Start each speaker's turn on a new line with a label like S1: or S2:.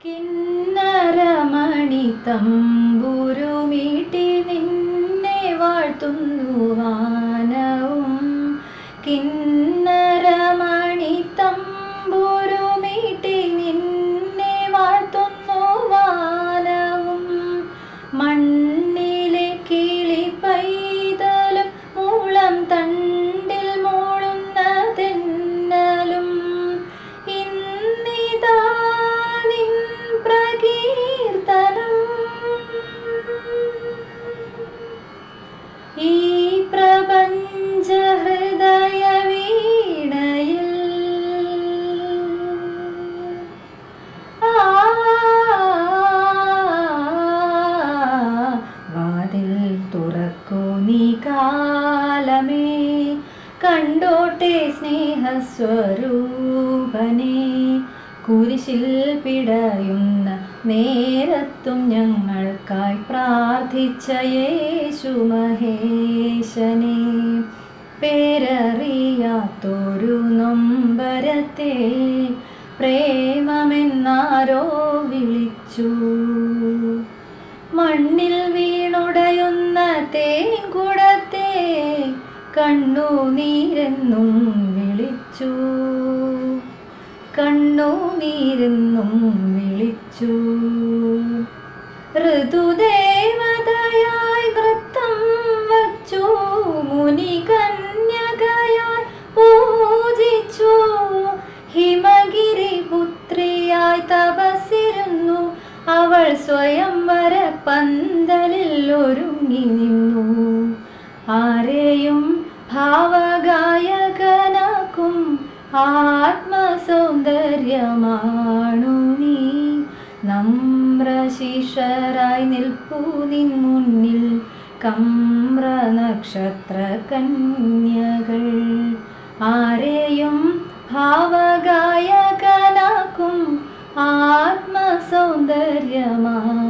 S1: കിന്നരമണി തമ്പുരുമീട്ടി നിന്നെ വാഴ്ത്തുന്നു കണ്ടോട്ടെ സ്നേഹസ്വരൂപനെ. കുരിശിൽ പിടയുന്ന നേരത്തും ഞങ്ങൾക്കായി പ്രാർത്ഥിച്ച യേശു മഹേശനെ. പേരറിയാത്തൊരു നൊമ്പരത്തെ പ്രേമമെന്നാരോ വിളിച്ചു. മണ്ണിൽ വീണുടയുന്ന കണ്ണുനീരെന്നും വിളിച്ചു. കണ്ണുനീരെന്നും വിളിച്ചു. ഋതുദേവതയായി വൃത്തം വച്ചു. മുനി കന്യകയായി പൂജിച്ചു. ഹിമഗിരി പുത്രിയായി തപസിരുന്നു അവൾ സ്വയം വര പന്തലിൽ ഒരുങ്ങി നിന്നു. ആരെയും ഭാവഗായകനാക്കും. ആത്മസൗന്ദര്യമാണു നീ. നമ്രശിഷരായി നിൽപ്പൂ നിൻ മുന്നിൽ. കമ്ര നക്ഷത്ര കന്യകൾ. ആരെയും ഭാവഗായകനാക്കും. ആത്മസൗന്ദര്യമാ